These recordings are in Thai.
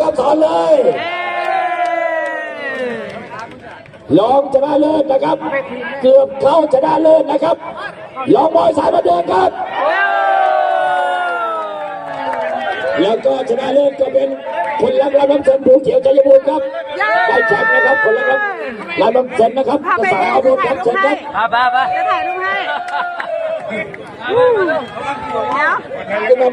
ครับสอนเลยเย้ลองชนะเลิศนะครับ เกือบเข้าชนะเลิศนะครับลองบอยสายมาเดินครับ แล้วก็ชนะเลิศก็เป็นคนรักรามน้ำเสนภูเขียวชัยภูมิครับ ได้แชมป์นะครับคนรักรามรามน้ำเสนนะครับพาไปสายอาวุธครับเชิญครับถ่ายรูปให้ไปไปจะถ่ายรูปให้อื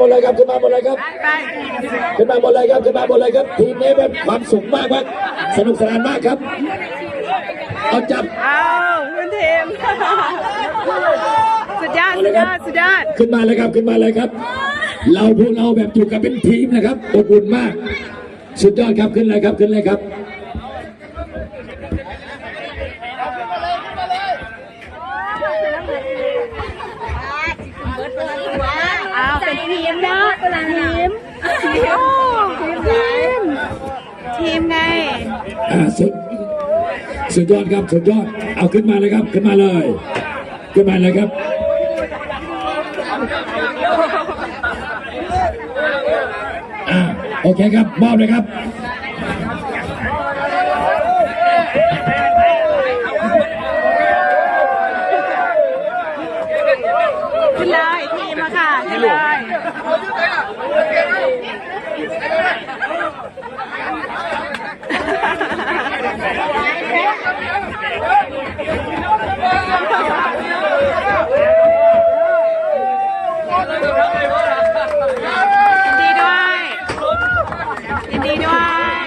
มเดี๋ยวขึ้นมาหมดเลยครับขึ้นมาหมดเลยครับไปขึ้นมาหมดเลยครับขึ้นมาหมดเลยครับทีมนี้เป็นความสุขมากมากสนุกสนานมากครับเอาจับเอาคุณทีมสุดยอดสุดยอดสุดยอดขึ้นมาเลยครับขึ้นมาเลยครับ เราพวกเราแบบอยู่กันเป็นทีมนะครับอบอุ่นมาก สุดยอดครับขึ้นเลยครับขึ้นเลยครับเอาเป็นที มนะทีมทีมทีมทีมไงอ่าสุดสุดยอดครับสุดยอด เอาขึ้นมาเลยครับ ขึ้นมาเลย ขึ้นมาเลยครับอ่าโอเคครับมอบเลยครับ ขึ้นเลยทีมอะค่ะขึ้นเลย ยินดีด้วย ยินดีด้วย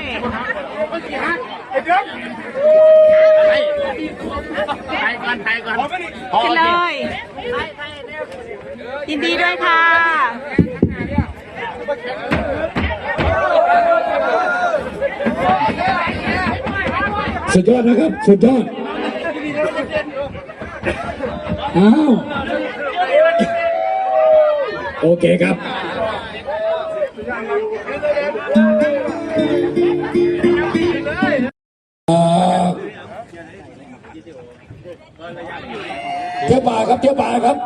ไทยก่อนไทยก่อน ขึ้นเลย ยินดีด้วยค่ะ สุดยอดนะครับ สุดยอด อ้าว โอเคครับเอ่อเที่ยวป่าครับเที่ยวป่าครับ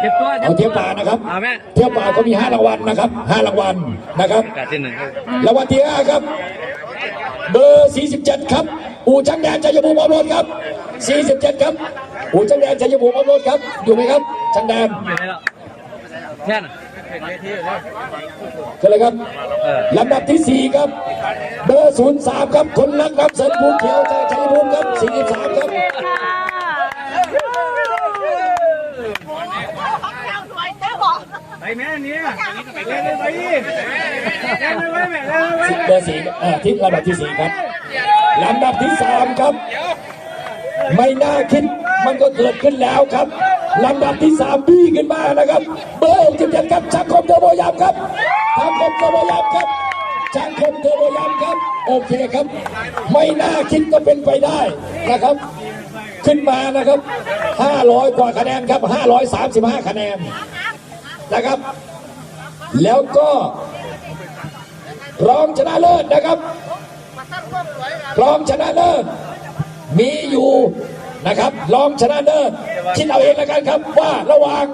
เก็บตัวเอาเที่ยวป่านะครับเอาแม่เที่ยวป่าก็มีห้ารางวัลนะครับห้ารางวัลนะครับกาที่หนึ่งครับรางวัลที่ห้าครับ เบอร์ 47 ครับ อู่ช่างแดนชัยภูมิอมรถครับ 47 ครับ อู่ช่างแดนชัยภูมิอมรถครับ อยู่ไหมครับช่างแดนอยู่ไหนแล้วแค่น่ะเชิญเลยครับเออลำดับที่ 4 ครับ เบอร์ 03 ครับคนรักครับเสริมภูมิเขียวชัยภูมิครับ 43 ครับ ไปแม่เนี่ยเล่นเลยไปเล่นเลยไปแม่เล่นเลยเบอร์สี่เอ่อที่ลำดับที่สี่ครับลำดับที่สามครับ ไม่น่าคิดมันก็เกิดขึ้นแล้วครับลำดับที่สามบี้ขึ้นมานะครับ เบอร์หกสิบเจ็ดครับช่างคมเทอร์โบยามครับช่างคมเทอร์โบยามครับช่างคมเทอร์โบยามครับ โอเคครับ ไม่น่าคิดก็เป็นไปได้นะครับ ขึ้นมานะครับ 500 กว่าคะแนนครับ 535 คะแนน นะครับ แล้วก็รองชนะเลิศนะครับรองชนะเลิศมีอยู่นะครับรองชนะเลิศคิดเอาเองแล้วกันครับว่าระหว่าง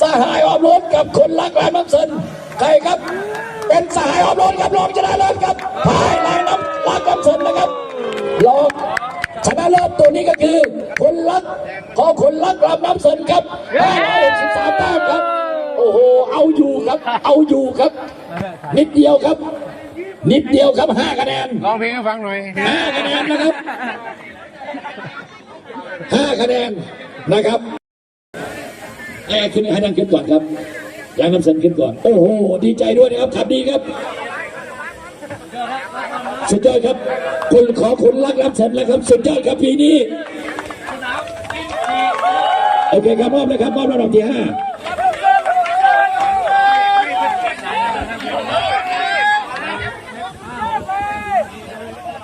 สหายออมรถกับคนรักแรมน้ำเซนใครครับ เป็นสหายออมรถกับรองชนะเลิศครับภายในน้ำรักน้ำเซนนะครับรองชนะเลิศตัวนี้ก็คือคนรักขอคนรักรามน้ำเซนครับ563แต้มครับ โอ้โห เอาอยู่ครับ เอาอยู่ครับ นิดเดียวครับ นิดเดียวครับห้าคะแนนร้องเพลงให้ฟังหน่อยห้าคะแนนนะครับห้าคะแนนนะครับแอร์ขึ้นให้นั่งขึ้นก่อนครับยางน้ำเสันขึ้นก่อน โอ้โห ดีใจด้วยนะครับขับดีครับ สุดยอดครับ คุณขอคุณรักน้ำเสันแล้วครับ สุดยอดครับปีนี้ โอเคครับมอบเลยครับมอบระดับที่ห้า